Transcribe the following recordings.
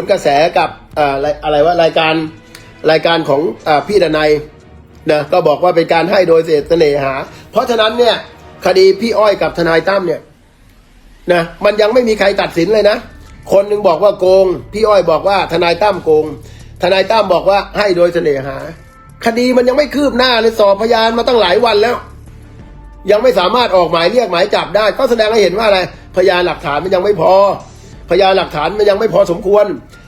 นกระแสกับอะไรอะไรว่ารายการรายการของอพี่ดนัยนะก็บอกว่าเป็นการให้โดยเสเสน่หา เพราะฉะนั้นเนี่ยคดีพี่อ้อยกับทนายตั้มเนี่ยนะมันยังไม่มีใครตัดสินเลยนะ คนหนึ่งบอกว่าโกง พี่อ้อยบอกว่าทนายตั้มโกง ทนายตั้มบอกว่าให้โดยเสน่หา คดีมันยังไม่คืบหน้าเลยสอบพยานมาตั้งหลายวันแล้ว ยังไม่สามารถออกหมายเรียกหมายจับได้ ก็แสดงให้เห็นว่าอะไรพยานหลักฐานมันยังไม่พอ พยานหลักฐานมันยังไม่พอสมควร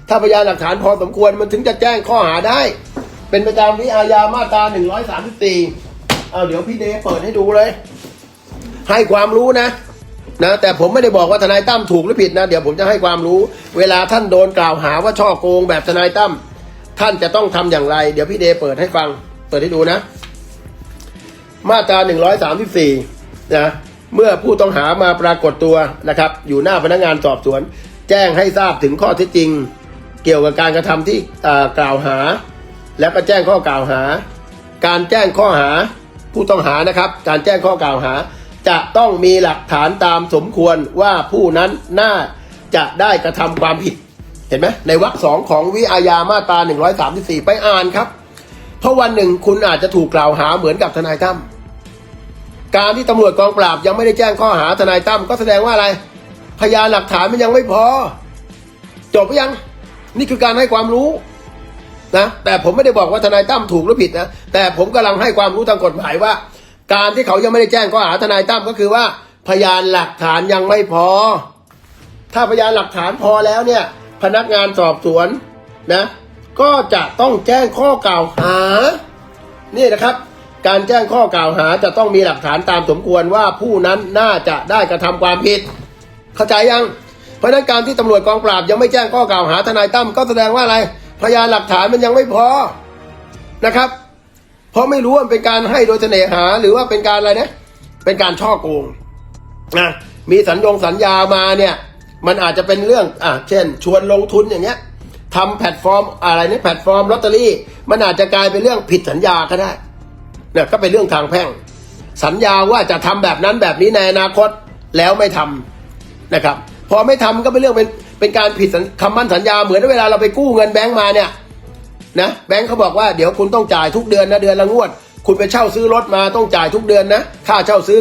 ถ้าพยานหลักฐานพอสมควรมันถึงจะแจ้งข้อหาได้ เป็นไปตามวิอาญามาตรา134เอาเดี๋ยวพี่เดย์เปิดให้ดูเลย ให้ความรู้นะนะแต่ผมไม่ได้บอกว่าทนายตั้มถูกหรือผิดนะ เดี๋ยวผมจะให้ความรู้ เวลาท่านโดนกล่าวหาว่าช่อโกงแบบทนายตั้มท่านจะต้องทำอย่างไร เดี๋ยวพี่เดย์เปิดให้ฟัง เปิดให้ดูนะ มาตรา134นะ เมื่อผู้ต้องหามาปรากฏตัวนะครับ อยู่หน้าพนักงานสอบสวน แจ้งให้ทราบถึงข้อเท็จจริง เกี่ยวกับการกระทำที่กล่าวหา แล้วก็แจ้งข้อกล่าวหา การแจ้งข้อหาผู้ต้องหานะครับ การแจ้งข้อกล่าวหา จะต้องมีหลักฐานตามสมควรว่าผู้นั้นน่าจะได้กระทำความผิดเห็นไหมในวรรคสองของวิอาญามาตรา134 ไปอ่านครับ เพราะวันหนึ่งคุณอาจจะถูกกล่าวหาเหมือนกับทนายตั้ม การที่ตำรวจกองปราบยังไม่ได้แจ้งข้อหาทนายตั้มก็แสดงว่าอะไร พยานหลักฐานมันยังไม่พอ จบยัง นี่คือการให้ความรู้นะแต่ผมไม่ได้บอกว่าทนายตั้มถูกหรือผิดนะแต่ผมกำลังให้ความรู้ทางกฎหมายว่า การที่เขายังไม่ได้แจ้งข้อหาทนายตั้มก็คือว่า พยานหลักฐานยังไม่พอ ถ้าพยานหลักฐานพอแล้วเนี่ย พนักงานสอบสวนนะ ก็จะต้องแจ้งข้อกล่าวหา นี่นะครับ การแจ้งข้อกล่าวหาจะต้องมีหลักฐานตามสมควรว่าผู้นั้นน่าจะได้กระทำความผิด เข้าใจยัง เพราะนั้นการที่ตำรวจกองปราบยังไม่แจ้งข้อกล่าวหาทนายตั้มก็แสดงว่าอะไร พยานหลักฐานมันยังไม่พอนะครับ เพราะไม่รู้ว่าเป็นการให้โดยเสน่หาหรือว่าเป็นการอะไรนะเป็นการช่อโกงนะมีสัญญงสัญญามาเนี่ย มันอาจจะเป็นเรื่องอะเช่น ชวนลงทุนอย่างเงี้ยทำแพลตฟอร์มอะไรนี่แพลตฟอร์มลอตเตอรี่ มันอาจจะกลายเป็นเรื่องผิดสัญญาก็ได้ เนี่ยก็เป็นเรื่องทางแพ่ง สัญญาว่าจะทำแบบนั้นแบบนี้ในอนาคตแล้วไม่ทำนะครับ พอไม่ทำก็เป็นเรื่องเป็นเป็นการผิดสัญคำมั่นสัญญาเหมือนเวลาเราไปกู้เงินแบงก์มาเนี่ยนะแบงค์เขาบอกว่าเดี๋ยวคุณต้องจ่ายทุกเดือนนะเดือนละงวด คุณไปเช่าซื้อรถมาต้องจ่ายทุกเดือนนะค่าเช่าซื้อ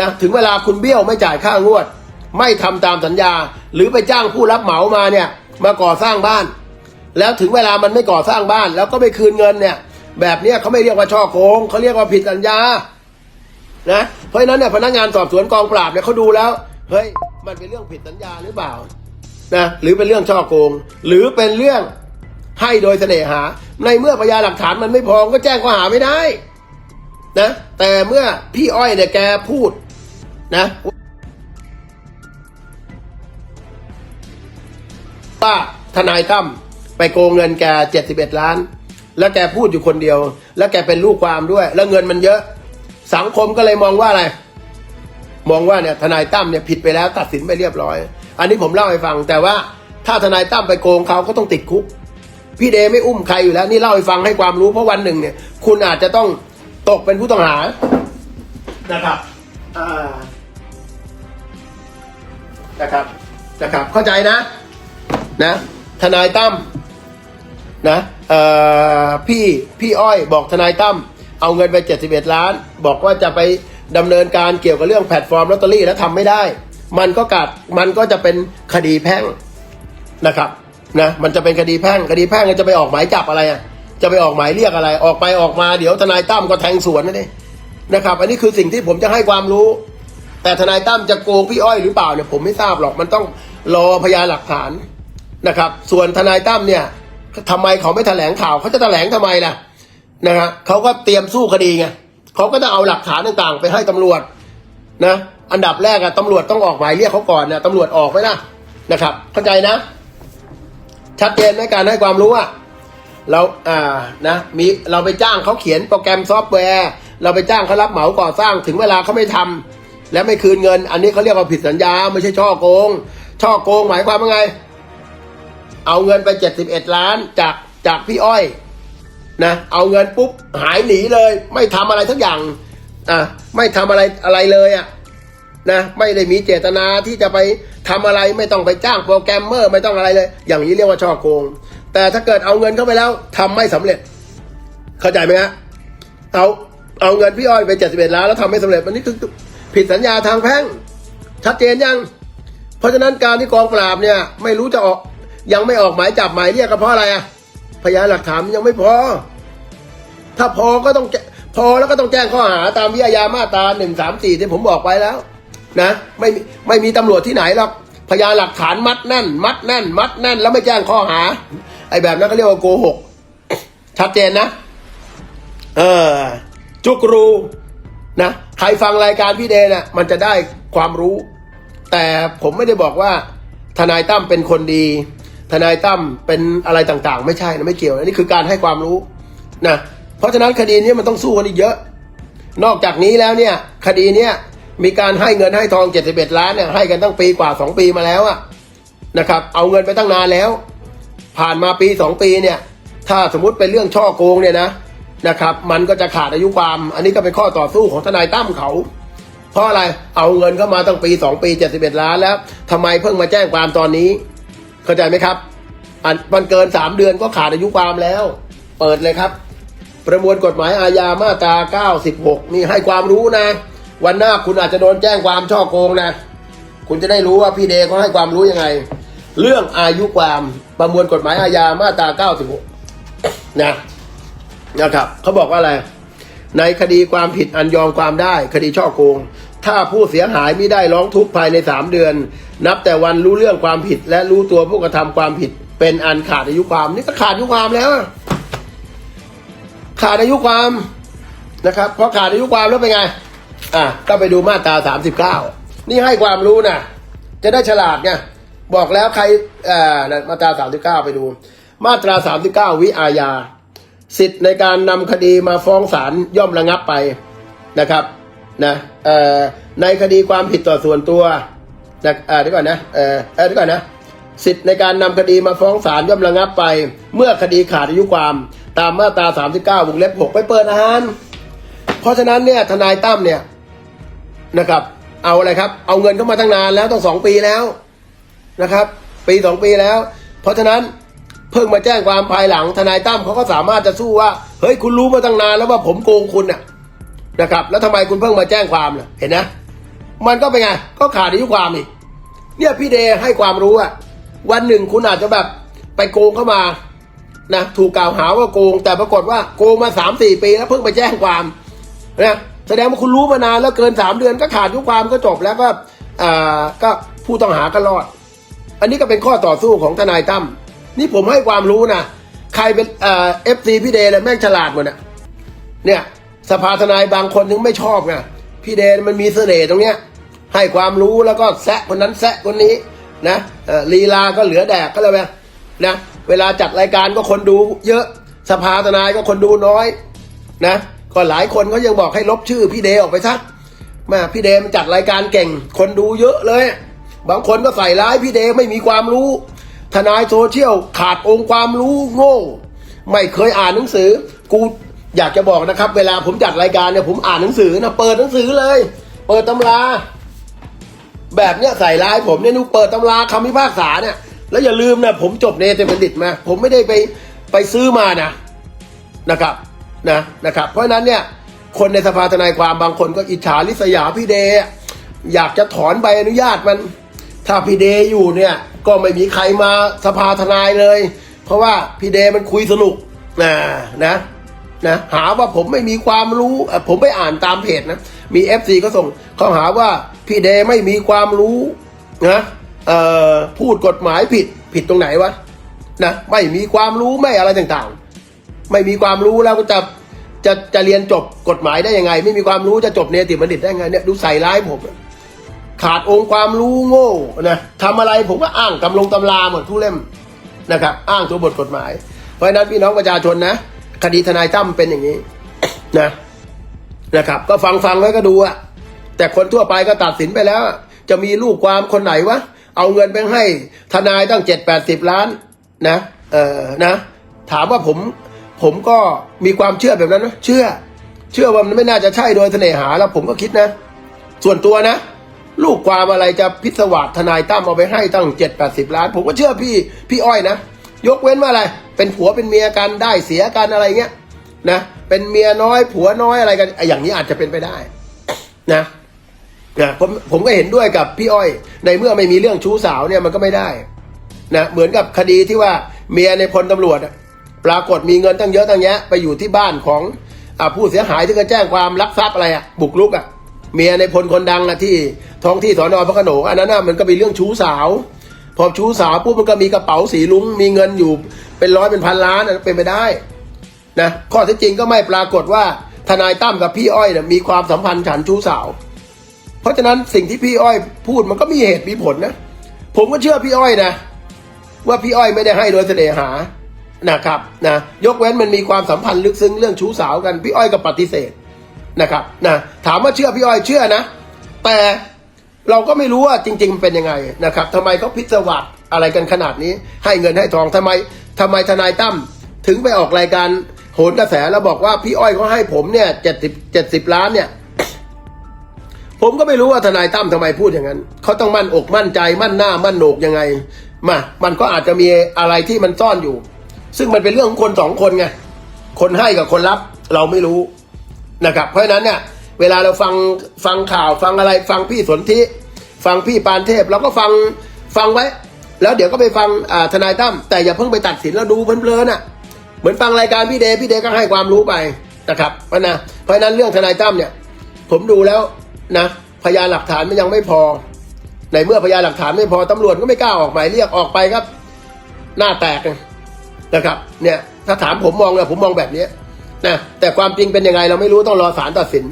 นะถึงเวลาคุณเบี้ยวไม่จ่ายค่างวด ไม่ทำตามสัญญา หรือไปจ้างผู้รับเหมามาเนี่ยมาก่อสร้างบ้าน แล้วถึงเวลามันไม่ก่อสร้างบ้าน แล้วก็ไม่คืนเงินเนี่ย แบบเนี้ยเขาไม่เรียกว่าช่อโกงเขาเรียกว่าผิดสัญญา นะ เพราะฉะนั้นเนี่ยพนักงานสอบสวนกองปราบเนี่ยเขาดูแล้ว เฮ้ย มันเป็นเรื่องผิดสัญญาหรือเปล่า นะ หรือเป็นเรื่องช่อโกง หรือเป็นเรื่องให้โดยเสน่หา ในเมื่อพยานหลักฐานมันไม่พอก็แจ้งข้อหาไม่ได้ นะ แต่เมื่อพี่อ้อยเนี่ยแกพูด นะว่าทนายตั้มไปโกงเงินแกเจ็ดสิบเอ็ดล้าน แล้วแกพูดอยู่คนเดียว แล้วแกเป็นลูกความด้วย แล้วเงินมันเยอะ สังคมก็เลยมองว่าอะไร มองว่าเนี่ยทนายตั้มเนี่ยผิดไปแล้วตัดสินไปเรียบร้อย อันนี้ผมเล่าให้ฟัง แต่ว่าถ้าทนายตั้มไปโกงเขาก็ต้องติดคุก พี่เดไม่อุ้มใครอยู่แล้ว นี่เล่าให้ฟังให้ความรู้เพราะวันหนึ่งเนี่ย คุณอาจจะต้องตกเป็นผู้ต้องหานะครับอ่านะครับนะครับ เข้าใจนะ นะ ทนายตั้มนะเอ่อ พี่พี่อ้อยบอกทนายตั้มเอาเงินไปเจ็ดสิบเอ็ดล้าน บอกว่าจะไปดำเนินการเกี่ยวกับเรื่องแพลตฟอร์มลอตเตอรี่แล้วทำไม่ได้ มันก็กัดมันก็จะเป็นคดีแพ่งนะครับนะมันจะเป็นคดีแพ่งคดีแพ่งก็จะไปออกหมายจับอะไรอะจะไปออกหมายเรียกอะไร ออกไปออกมาเดี๋ยวทนายตั้มก็แทงสวนนั่นเองนะครับ อันนี้คือสิ่งที่ผมจะให้ความรู้ แต่ทนายตั้มจะโกงพี่อ้อยหรือเปล่าเนี่ยผมไม่ทราบหรอกมันต้องรอพยานหลักฐานนะครับ ส่วนทนายตั้มเนี่ย ทำไมเขาไม่แถลงข่าวเขาจะแถลงทำไมล่ะนะฮะเขาก็เตรียมสู้คดีไงเขาก็จะเอาหลักฐานต่างๆ ไปให้ตำรวจนะอันดับแรกอะตำรวจต้องออกหมายเรียกเขาก่อนนะตำรวจออกไหมล่ะนะครับ เข้าใจนะ ชัดเจนในการให้ความรู้อะเราอ่านะมีเราไปจ้างเขาเขียนโปรแกรมซอฟต์แวร์ เราไปจ้างเขารับเหมาก่อสร้างถึงเวลาเขาไม่ทำและไม่คืนเงิน อันนี้เขาเรียกว่าผิดสัญญา ไม่ใช่ช่อโกง ช่อโกงหมายความว่าไง เอาเงินไปเจ็ดสิบเอ็ดล้านจากจากพี่อ้อยนะเอาเงินปุ๊บหายหนีเลย ไม่ทำอะไรทั้งอย่างอะไม่ทำอะไรอะไรเลยอะนะไม่ได้มีเจตนาที่จะไปทำอะไรไม่ต้องไปจ้างโปรแกรมเมอร์ไม่ต้องอะไรเลย อย่างนี้เรียกว่าช่อโกง แต่ถ้าเกิดเอาเงินเข้าไปแล้วทำไม่สำเร็จ เข้าใจไหมฮะเอาเอาเงินพี่อ้อยไปเจ็ดสิบเอ็ดล้านแล้วทำไม่สำเร็จมันนี่คือผิดสัญญาทางแพ่งชัดเจนยัง เพราะฉะนั้นการที่กองปราบเนี่ยไม่รู้จะออก ยังไม่ออกหมายจับหมายเรียกก็เพราะอะไรอะพยานหลักฐานยังไม่พอ ถ้าพอก็ต้องพอแล้วก็ต้องแจ้งข้อหาตามวิทยามาตราหนึ่งสามสี่ที่ผมบอกไปแล้ว นะไม่ไม่มีตำรวจที่ไหนหรอกพยานหลักฐานมัดแน่น มัดแน่น มัดแน่น แล้วไม่แจ้งข้อหา ไอ้แบบนั้นเขาเรียกว่าโกหกชัดเจนนะ เออ จุกรูนะใครฟังรายการพี่เดนน่ะมันจะได้ความรู้ แต่ผมไม่ได้บอกว่าทนายตั้มเป็นคนดี ทนายตั้มเป็นอะไรต่างๆ ไม่ใช่นะไม่เกี่ยวนะนี่คือการให้ความรู้นะเพราะฉะนั้นคดีนี้มันต้องสู้กันอีกเยอะ นอกจากนี้แล้วเนี่ยคดีเนี้ยมีการให้เงินให้ทอง 71 ล้านเนี่ยให้กันตั้งปีกว่า 2 ปีมาแล้วอะนะครับเอาเงินไปตั้งนานแล้ว ผ่านมาปี 2 ปีเนี่ยถ้าสมมติเป็นเรื่องช่อโกงเนี่ยนะนะครับมันก็จะขาดอายุความ อันนี้ก็เป็นข้อต่อสู้ของทนายตั้มเขาเพราะอะไรเอาเงินเข้ามาตั้งปี 2 ปี 71 ล้านแล้วทำไมเพิ่งมาแจ้งความตอนนี้ เข้าใจไหมครับอันมันเกิน3เดือนก็ขาดอายุความแล้ว เปิดเลยครับ ประมวลกฎหมายอาญามาตรา 96 นี่ให้ความรู้นะ วันหน้าคุณอาจจะโดนแจ้งความช่อโกงนะ คุณจะได้รู้ว่าพี่เดเขาให้ความรู้ยังไง เรื่องอายุความประมวลกฎหมายอาญามาตรา 96 นะนะครับเขาบอกว่าอะไร ในคดีความผิดอันยอมความได้ คดีช่อโกง ถ้าผู้เสียหายไม่ได้ร้องทุกข์ภายในสามเดือน นับแต่วันรู้เรื่องความผิด และรู้ตัวผู้กระทำความผิด เป็นอันขาดอายุความ นี่ก็ขาดอายุความแล้ว ขาดอายุความนะครับพอขาดอายุความแล้วเป็นไง อะก็ไปดูมาตราสามสิบเก้านี่ให้ความรู้นะจะได้ฉลาดไงบอกแล้วใครอ่ามาตราสามสิบเก้าไปดู มาตราสามสิบเก้าวิอาญาสิทธิ์ในการนำคดีมาฟ้องศาลย่อมระงับไปนะครับ นะเอ่อในคดีความผิดต่อส่วนตัวนะเออดี๋ยวก่อนนะเออเดี๋ยวก่อนนะสิทธิ์ในการนำคดีมาฟ้องศาลย่อมระงับไป เมื่อคดีขาดอายุความตามมาตรา 39 วงเล็บ 6 ไปเปิดอาหาร เพราะฉะนั้นเนี่ยทนายตั้มเนี่ยนะครับ เอาอะไรครับ เอาเงินเข้ามาตั้งนานแล้วต้องสองปีแล้วนะครับ ปีสองปีแล้ว เพราะฉะนั้นเพิ่งมาแจ้งความภายหลังทนายตั้มเขาก็สามารถจะสู้ว่า เฮ้ยคุณรู้มาตั้งนานแล้วว่าผมโกงคุณน่ะ นะครับ แล้วทำไมคุณเพิ่งมาแจ้งความล่ะเห็นนะ มันก็เป็นไง ก็ขาดอายุความอีก เนี่ยพี่เดให้ความรู้อะวันหนึ่งคุณอาจจะแบบไปโกงเข้ามานะถูกกล่าวหาว่าโกง แต่ปรากฏว่าโกงมาสามสี่ปีแล้วเพิ่งไปแจ้งความนะแสดงว่าคุณรู้มานานแล้วเกินสามเดือนก็ขาดอายุความก็จบแล้วก็อ่าก็ผู้ต้องหาก็รอด อันนี้ก็เป็นข้อต่อสู้ของทนายตั้มนี่ผมให้ความรู้นะใครเป็นเอฟซีพี่เดย์เนี่ยแม่งฉลาดหมดนะเนี่ย สภาทนายบางคนถึงไม่ชอบไงพี่เดย์มันมีเสน่ห์ตรงเนี้ย ให้ความรู้แล้วก็แซะคนนั้นแซะคนนี้นะลีลาก็เหลือแดกก็เลยแบบนะเวลาจัดรายการก็คนดูเยอะสภาทนายก็คนดูน้อยนะก็หลายคนเขายังบอกให้ลบชื่อพี่เดออกไปซะแมาพี่เดมันจัดรายการเก่ง คนดูเยอะเลย บางคนก็ใส่ร้ายพี่เดไม่มีความรู้ ทนายโซเชียลขาดองค์ความรู้โง่ ไม่เคยอ่านหนังสือ กู อยากจะบอกนะครับ เวลาผมจัดรายการเนี่ยผมอ่านหนังสือนะเปิดหนังสือเลย เปิดตำรา แบบเนี้ยใส่ร้ายผมเนี่ยนูเปิดตำราคำพิพากษาเนี่ย แล้วอย่าลืมนะผมจบเนเธอร์บัณฑิตมาผมไม่ได้ไปไปซื้อมานะนะครับนะนะครับ เพราะฉะนั้นเนี่ยคนในสภาทนายความบางคนก็อิจฉาลิษยาพี่เดย์อะอยากจะถอนใบอนุญาตมัน ถ้าพี่เดย์อยู่เนี่ย ก็ไม่มีใครมาสภาทนายเลย เพราะว่าพี่เดย์มันคุยสนุกนะนะ นะหาว่าผมไม่มีความรู้ผมไปอ่านตามเพจนะมีเอฟซีก็ส่งเขาหาว่าพี่เดย์ไม่มีความรู้นะเอ่อพูดกฎหมายผิดผิดตรงไหนวะนะไม่มีความรู้ไม่อะไรต่างๆ ไม่มีความรู้แล้วก็จะจะจะเรียนจบกฎหมายได้ยังไง ไม่มีความรู้จะจบเนติบัณฑิตได้ยังไงเนี่ยดูใส่ร้ายผมขาดองค์ความรู้โง่นะทำอะไรผมก็อ้างตำลงตำราหมดทุกเล่มนะครับ อ้างตัวบทกฎหมาย เพราะนั้นพี่น้องประชาชนนะ คดีทนายตั้มเป็นอย่างนี้นะนะครับ ก็ฟังฟังไว้ก็ดูอะแต่คนทั่วไปก็ตัดสินไปแล้ว จะมีลูกความคนไหนวะเอาเงินไปให้ทนายตั้งเจ็ดแปดสิบล้าน นะเออนะ ถามว่าผมผมก็มีความเชื่อแบบนั้นนะเชื่อ เชื่อว่ามันไม่น่าจะใช่โดยเสน่หาแล้วผมก็คิดนะ ส่วนตัวนะ ลูกความอะไรจะพิศวาสทนายตั้มเอาไปให้ตั้งเจ็ดแปดสิบล้าน ผมก็เชื่อพี่พี่อ้อยนะ ยกเว้นว่าอะไร เป็นผัวเป็นเมียกันได้เสียกันอะไรเงี้ยนะเป็นเมียน้อยผัวน้อยอะไรกันอย่างนี้อาจจะเป็นไปได้นะนะผมผมก็เห็นด้วยกับพี่อ้อย ในเมื่อไม่มีเรื่องชู้สาวเนี่ยมันก็ไม่ได้นะเหมือนกับคดีที่ว่าเมียในพลตำรวจปรากฏมีเงินตั้งเยอะตั้งแยะไปอยู่ที่บ้านของอผู้เสียหายที่ก็แจ้งความลักทรัพย์อะไรอะบุกรุกอะเมียในพลคนดังอะที่ท้องที่สอนอพระโขนงอันนั้นน่ะมันก็เป็นเรื่องชู้สาว พอชู้สาวปุ๊บมันก็มีกระเป๋าสีลุ้งมีเงินอยู่เป็นร้อยเป็นพันล้านเป็นไปได้นะข้อเท็จจริงก็ไม่ปรากฏว่าทนายตั้มกับพี่อ้อยเนี่ยมีความสัมพันธ์ฉันชู้สาว เพราะฉะนั้นสิ่งที่พี่อ้อยพูดมันก็มีเหตุมีผลนะ ผมก็เชื่อพี่อ้อยนะ ว่าพี่อ้อยไม่ได้ให้โดยเสน่หานะครับนะยกเว้นมันมีความสัมพันธ์ลึกซึ้งเรื่องชู้สาวกันพี่อ้อยก็ปฏิเสธนะครับนะถามว่าเชื่อพี่อ้อยเชื่อนะ แต่ เราก็ไม่รู้ว่าจริง ๆ มันเป็นยังไงนะครับทำไมเขาพิศวาสอะไรกันขนาดนี้ ให้เงินให้ทองทำไมทำไมทนายตั้มถึงไปออกรายการโหนกระแสแล้วบอกว่าพี่อ้อยเขาให้ผมเนี่ยเจ็ดสิบเจ็ดสิบล้านเนี่ย ผมก็ไม่รู้ว่าทนายตั้มทำไมพูดอย่างนั้นเขาต้องมั่นอกมั่นใจมั่นหน้ามั่นโหนกยังไงมามันก็อาจจะมีอะไรที่มันซ่อนอยู่ ซึ่งมันเป็นเรื่องของคนสองคนไงคนให้กับคนรับเราไม่รู้นะครับ เพราะฉะนั้นเนี่ย เวลาเราฟังฟังข่าวฟังอะไรฟังพี่สนธิฟังพี่ปานเทพเราก็ฟังฟังไว้ แล้วเดี๋ยวก็ไปฟังทนายตั้มแต่อย่าเพิ่งไปตัดสินแล้วดูเพลินๆน่ะเหมือนฟังรายการพี่เดพี่เดก็ให้ความรู้ไปนะครับเพราะนะเพราะฉะนั้นเรื่องทนายตั้มเนี่ย ผมดูแล้วนะ พยานหลักฐานมันยังไม่พอ ในเมื่อพยานหลักฐานไม่พอตำรวจก็ไม่กล้าออกหมายเรียกออกไปครับ หน้าแตกนะครับ เนี่ยถ้าถามผมมองเนี่ยผมมองแบบนี้นะแต่ความจริงเป็นยังไงเราไม่รู้ต้องรอศาลตัดสิน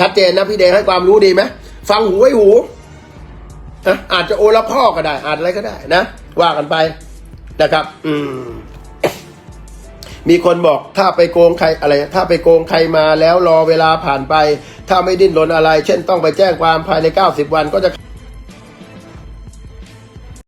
ชัดเจนนะพี่เดงให้ความรู้ดีไหมฟังหูไว้หูนะอาจจะโอละพ่อก็ได้ อาจอะไรก็ได้นะ ว่ากันไปนะครับ อืม มีคนบอกถ้าไปโกงใครอะไร ถ้าไปโกงใครมาแล้วรอเวลาผ่านไป ถ้าไม่ดิ้นรนอะไร เช่นต้องไปแจ้งความภายใน 90 วันก็จะ